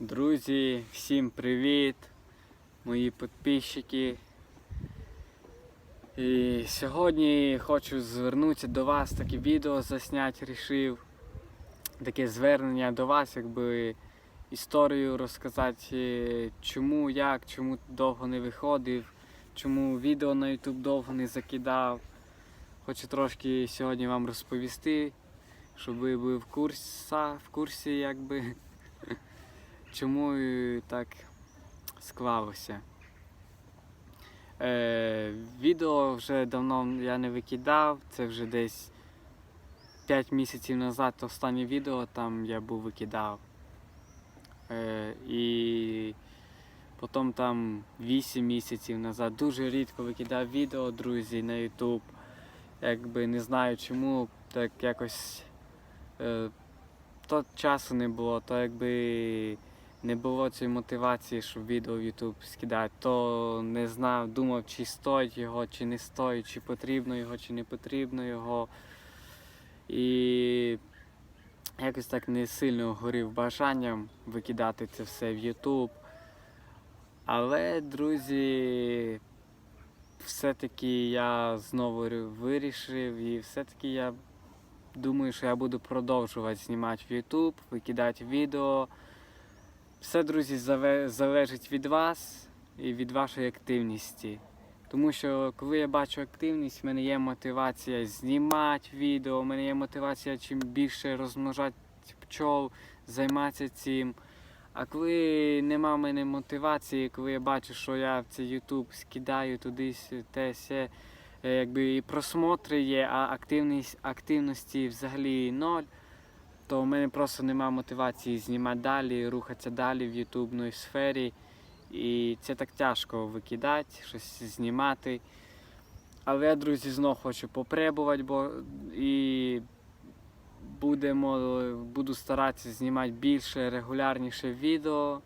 Друзі, всім привіт, мої підписчики. І сьогодні хочу звернутися до вас, таке відео засняти рішив. Таке звернення до вас, якби історію розказати, чому, як, чому довго не виходив, чому відео на YouTube довго не закидав. Хочу трошки сьогодні вам розповісти, щоб ви були в курсі, в курсі якби чому так склалося. Е, відео вже давно я не викидав, це вже десь 5 місяців назад останнє відео там я був викидав. Е, і потім там 8 місяців назад дуже рідко викидав відео, друзі, на YouTube. Якби не знаю чому, так якось е, то часу не було, то якби не було цієї мотивації, щоб відео в YouTube скидати, то не знав, думав, чи стоїть його, чи не стоїть, чи потрібно його, чи не потрібно його. І якось так не сильно горів бажанням викидати це все в YouTube. Але, друзі, все-таки я знову вирішив і все-таки я думаю, що я буду продовжувати знімати в YouTube, викидати відео. Все, друзі, залежить від вас і від вашої активності. Тому що коли я бачу активність, в мене є мотивація знімати відео, в мене є мотивація чим більше розмножати пчол, займатися цим. А коли нема в мене мотивації, коли я бачу, що я в цей YouTube скидаю туди те се, е, якби і просмотри є, а активність, активності взагалі ноль, то в мене просто немає мотивації знімати далі, рухатися далі в ютубній сфері. І це так тяжко викидати, щось знімати. Але я, друзі, знов хочу попробувати, бо і будемо, буду старатися знімати більше, регулярніше відео.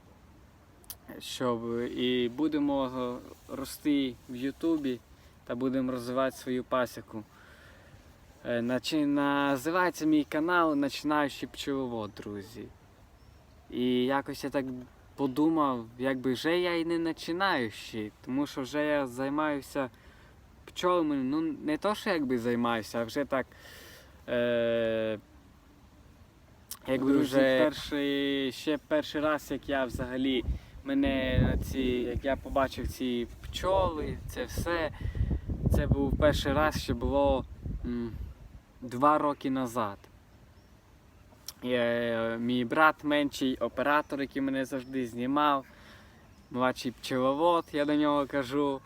Щоб і будемо рости в Ютубі та будемо розвивати свою пасіку. Е, Називається мій канал Начинаючий пчеловод, друзі. І якось я так подумав, якби вже я і не починаючий, тому що вже я займаюся пчолами. Ну, не то, що якби займаюся, а вже так. Е- якби вже перший, ще перший раз, як я взагалі мене на ці, як я побачив ці пчоли, це все. Це був перший раз, що було два роки назад. Є, мій брат менший оператор, який мене завжди знімав, младший пчеловод, я до нього кажу.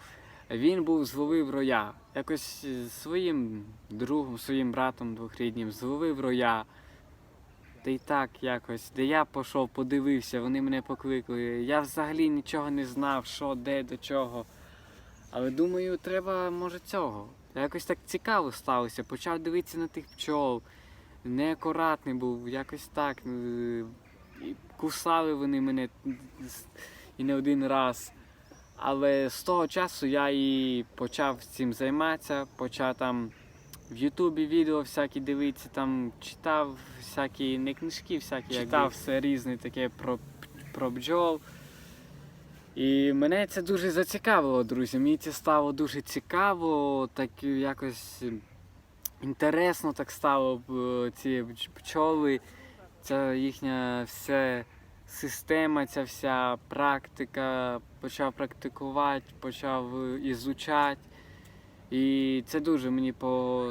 Він був зловив роя. Якось своїм другом, своїм братом двохріднім зловив роя. Та й так якось, де я пішов, подивився, вони мене покликали. Я взагалі нічого не знав, що, де, до чого. Але думаю, треба, може, цього. Якось так цікаво сталося. Почав дивитися на тих пчол. Неакуратний був, якось так. і Кусали вони мене і не один раз. Але з того часу я і почав цим займатися, почав там в Ютубі відео всякі дивитися, там читав всякі, не книжки, всякі, читав все різне таке про, про бджол. І мене це дуже зацікавило, друзі. Мені це стало дуже цікаво, так якось інтересно так стало ці пчоли, ця їхня вся система, ця вся практика, почав практикувати, почав е, ізучати. І це дуже мені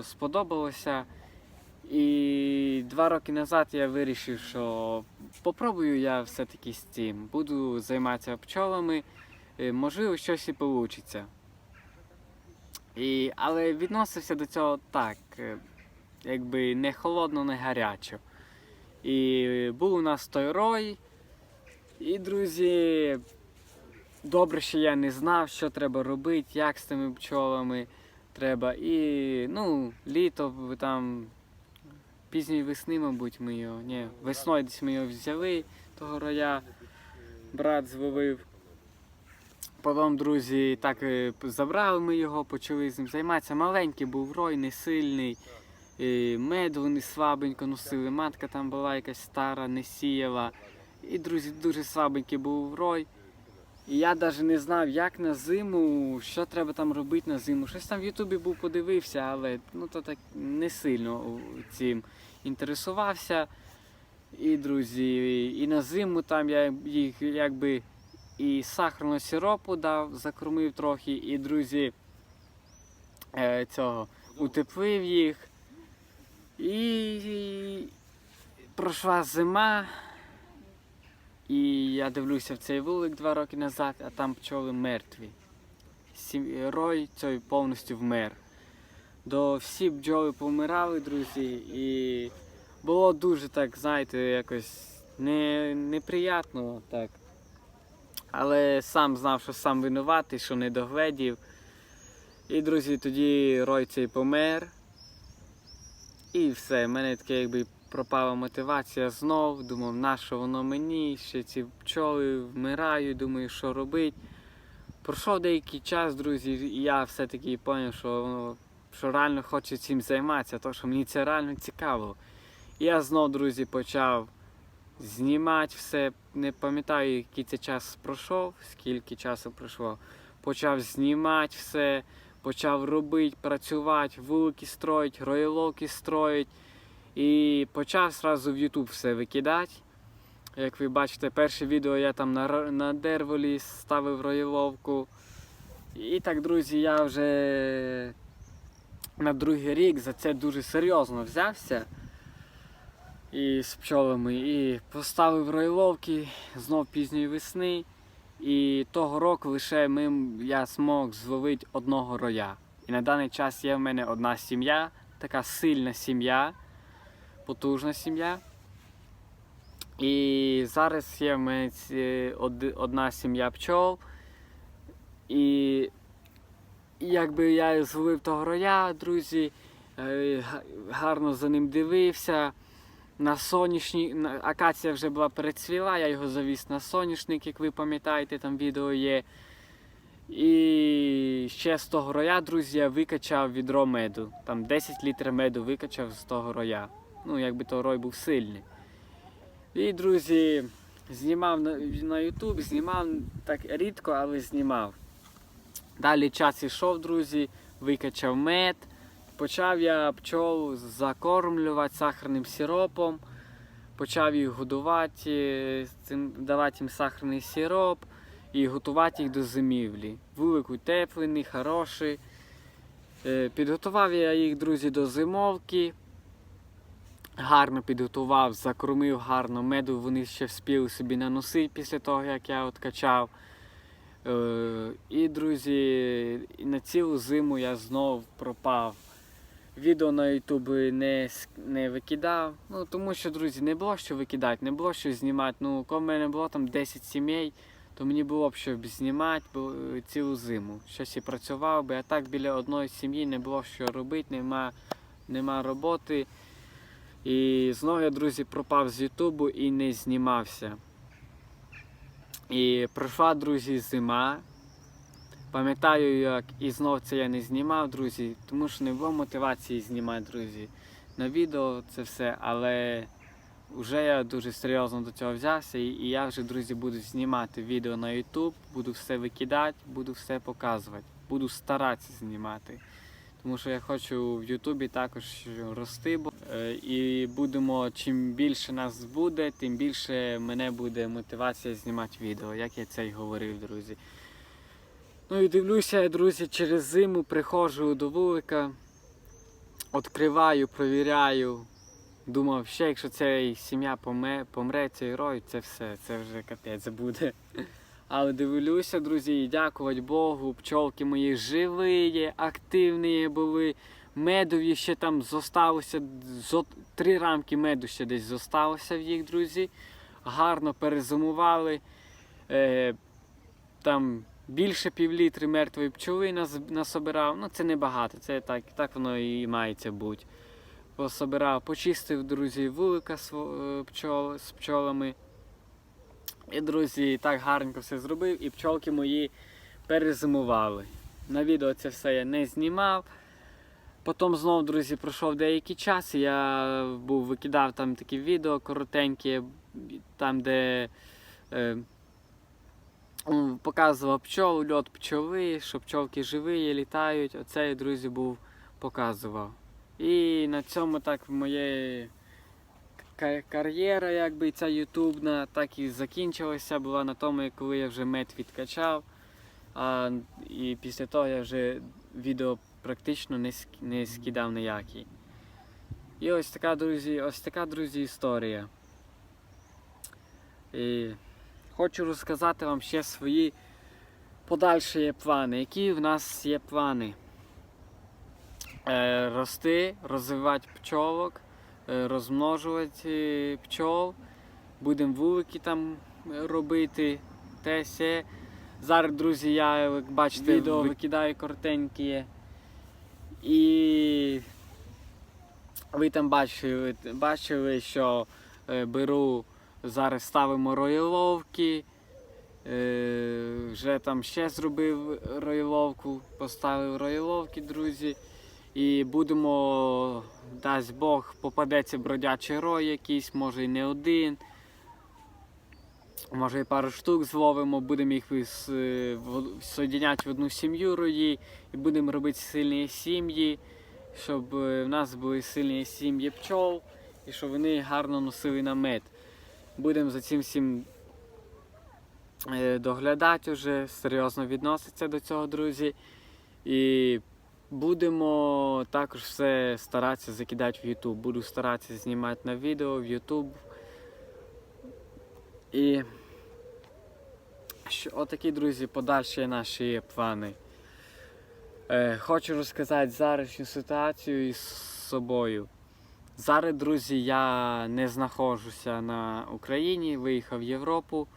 сподобалося. І два роки назад я вирішив, що попробую я все-таки з цим. Буду займатися пчолами, е, можливо, щось і вийде. І, але відносився до цього так, е, якби не холодно, не гарячо. І був у нас той рой. І, друзі, добре, що я не знав, що треба робити, як з тими пчолами треба. І ну, літо там пізньої весни, мабуть, ми його. Ні, весною десь ми його взяли, того роя, брат зловив. Потім, друзі, так е, забрали ми його, почали з ним займатися. Маленький був рой, не сильний. Мед вони слабенько носили. Матка там була якась стара, не сіяла. І, друзі, дуже слабенький був рой. І я навіть не знав, як на зиму, що треба там робити на зиму. Щось там в Ютубі був подивився, але ну, то так не сильно цим інтересувався. І, друзі, і на зиму там я їх якби і сахарного сиропу дав, закормив трохи, і, друзі, е, цього утеплив їх. І пройшла зима. І я дивлюся в цей вулик два роки назад, а там пчоли мертві. Рой цей повністю вмер. До всі бджоли помирали, друзі, і було дуже так, знаєте, якось не... неприятно так. Але сам знав, що сам винуватий, що не догледів. І, друзі, тоді рой цей помер. І все, в мене таке якби пропала мотивація знов. Думав, на що воно мені, ще ці пчоли вмирають, думаю, що робити. Пройшов деякий час, друзі, і я все-таки зрозумів, що, що реально хочу цим займатися, тому що мені це реально цікаво. І я знов, друзі, почав знімати все. Не пам'ятаю, який це час пройшов, скільки часу пройшло. Почав знімати все, почав робити, працювати, вулики строїть, рояловки строїть. І почав одразу в YouTube все викидати. Як ви бачите, перше відео я там на, на дереволі ставив рояловку. І так, друзі, я вже на другий рік за це дуже серйозно взявся. І з пчолами. І поставив рояловки знов пізньої весни. І того року лише ми, я змог зловити одного роя. І на даний час є в мене одна сім'я, така сильна сім'я потужна сім'я. І зараз є в мене одна сім'я пчол. І якби я зловив того роя, друзі, е, гарно за ним дивився. На сонячні, на- акація вже була перецвіла, я його завіз на соняшник, як ви пам'ятаєте, там відео є. І ще з того роя, друзі, я викачав відро меду. Там 10 літрів меду викачав з того роя. Ну, якби той рой був сильний. І, друзі, знімав на, YouTube, знімав так рідко, але знімав. Далі час ішов, друзі, викачав мед. Почав я пчол закормлювати сахарним сиропом. Почав їх годувати, е, давати їм сахарний сироп і готувати їх до зимівлі. Вулик утеплений, хороший. Е, Підготував я їх, друзі, до зимовки. Гарно підготував, закормив гарно меду, вони ще вспіли собі наносити після того, як я откачав. Е, І, друзі, на цілу зиму я знов пропав. Відео на Ютубі не, не викидав. Ну, тому що, друзі, не було що викидати, не було що знімати. Ну, коли в мене було там 10 сімей, то мені було б що знімати бо, цілу зиму. Щось і працював би, а так біля одної сім'ї не було що робити, нема, нема роботи. І знову я, друзі, пропав з Ютубу і не знімався. І пройшла, друзі, зима. Пам'ятаю, як і знов це я не знімав, друзі, тому що не було мотивації знімати, друзі, на відео це все, але вже я дуже серйозно до цього взявся, і, і я вже, друзі, буду знімати відео на YouTube, буду все викидати, буду все показувати, буду старатися знімати. Тому що я хочу в Ютубі також рости. е, І будемо, чим більше нас буде, тим більше мене буде мотивація знімати відео, як я це й говорив, друзі. Ну і дивлюся, друзі, через зиму приходжу до вулика, відкриваю, провіряю. Думав, ще якщо ця сім'я помре, помре цей рой, це все, це вже капець буде. Але дивлюся, друзі, і дякувати Богу, пчолки мої живі, активні були. Медові ще там зосталося, зо, три рамки меду ще десь зосталося в їх, друзі. Гарно перезимували. Е, там більше півлітри мертвої пчоли нас, насобирав. Ну це небагато, це так, так воно і мається бути. Пособирав, почистив, друзі, вулика сво- е, пчол, з пчолами. І, друзі, так гарненько все зробив, і пчолки мої перезимували. На відео це все я не знімав. Потім знову, друзі, пройшов деякий час, я був викидав там такі відео коротенькі. там, де е, показував пчол, льот пчоли, що пчолки живі, літають. Оце, друзі, був показував. І на цьому так моє кар'єра, якби ця ютубна, так і закінчилася. Була на тому, коли я вже мед відкачав. А, і після того я вже відео практично не, не скидав ніякі. І ось така, друзі, ось така, друзі, історія. І хочу розказати вам ще свої подальші плани. Які в нас є плани? Е, рости, розвивати пчолок, розмножувати е, пчол. Будемо вулики там е, робити, те се. Зараз, друзі, я, як бачите, відео викидаю коротенькі. І ви там бачили, бачили що е, беру, зараз ставимо роїловки. Е, вже там ще зробив роїловку, поставив роїловки, друзі. І будемо, дасть Бог, попадеться бродячий рой якийсь, може і не один. Може і пару штук зловимо, будемо їх е, в- одну сім'ю рої і будемо робити сильні сім'ї, щоб е, в нас були сильні сім'ї пчол і щоб вони гарно носили намет. Будемо за цим всім е, доглядати вже, серйозно відноситися до цього, друзі. І будемо також все старатися закидати в YouTube. Буду старатися знімати на відео в YouTube. І що, отакі, друзі, подальші наші плани. Е, хочу розказати зарашню ситуацію із собою. Зараз, друзі, я не знаходжуся на Україні, виїхав в Європу.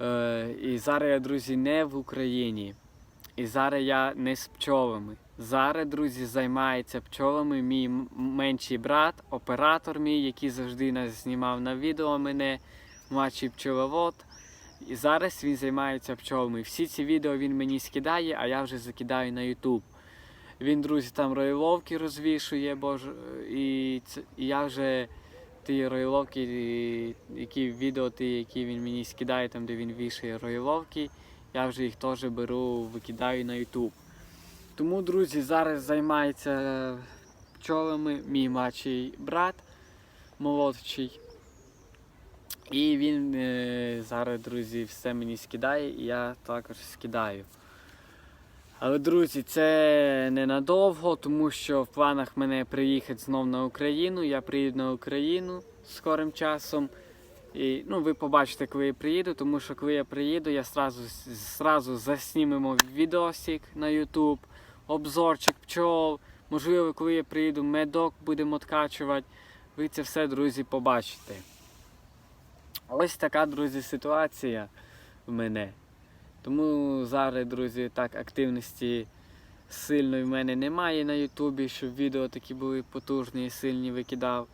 Е, і зараз я, друзі, не в Україні. І зараз я не з пчолами. Зараз, друзі, займається пчолами мій менший брат, оператор мій, який завжди нас знімав на відео мене, младший пчеловод. І зараз він займається пчолами. Всі ці відео він мені скидає, а я вже закидаю на YouTube. Він, друзі, там ройловки розвішує, боже, і, і я вже ті ройловки, які відео, ті, які він мені скидає, там де він вішає ройловки, я вже їх теж беру, викидаю на YouTube. Тому, друзі, зараз займається пчолами мій младший брат молодший. І він е, зараз, друзі, все мені скидає, і я також скидаю. Але, друзі, це ненадовго, тому що в планах мене приїхати знов на Україну. Я приїду на Україну скорим часом. І, ну, ви побачите, коли я приїду, тому що коли я приїду, я сразу, сразу заснімемо відосик на YouTube, обзорчик пчол. Можливо, коли я приїду, медок будемо откачувати. Ви це все, друзі, побачите. Ось така, друзі, ситуація в мене. Тому зараз, друзі, так активності сильної в мене немає на Ютубі, щоб відео такі були потужні і сильні викидав.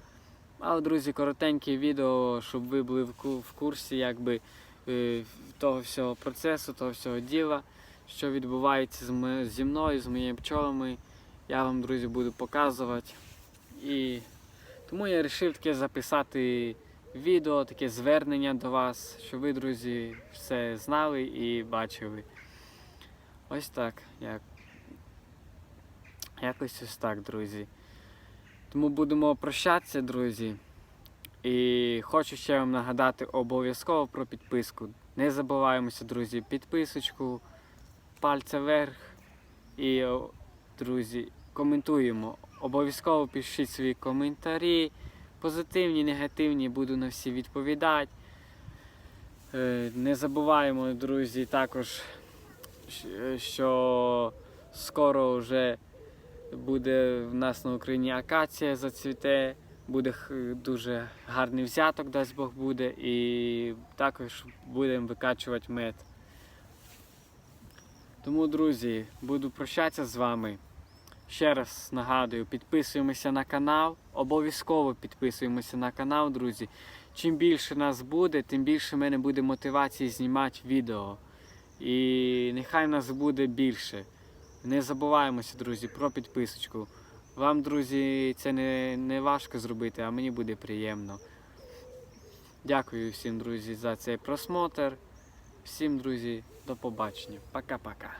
Але, друзі, коротеньке відео, щоб ви були в курсі якби, е, того всього процесу, того всього діла, що відбувається зі мною, з моїми пчолами. Я вам, друзі, буду показувати. І тому я вирішив таке записати відео, таке звернення до вас, щоб ви, друзі, все знали і бачили. Ось так. Як... Якось ось так, друзі. Тому будемо прощатися, друзі. І хочу ще вам нагадати обов'язково про підписку. Не забуваємося, друзі, підписочку, пальця вверх. І, друзі, коментуємо. Обов'язково пишіть свої коментарі. Позитивні, негативні, буду на всі відповідати. Е, Не забуваємо, друзі, також, що скоро вже буде в нас на Україні акація зацвіте, буде дуже гарний взяток, дасть Бог буде, і також будемо викачувати мед. Тому, друзі, буду прощатися з вами. Ще раз нагадую, підписуємося на канал. Обов'язково підписуємося на канал, друзі. Чим більше нас буде, тим більше в мене буде мотивації знімати відео. І нехай нас буде більше. Не забуваємося, друзі, про підписочку. Вам, друзі, це не, не важко зробити, а мені буде приємно. Дякую всім, друзі, за цей просмотр. Всім, друзі, до побачення. Пока-пока.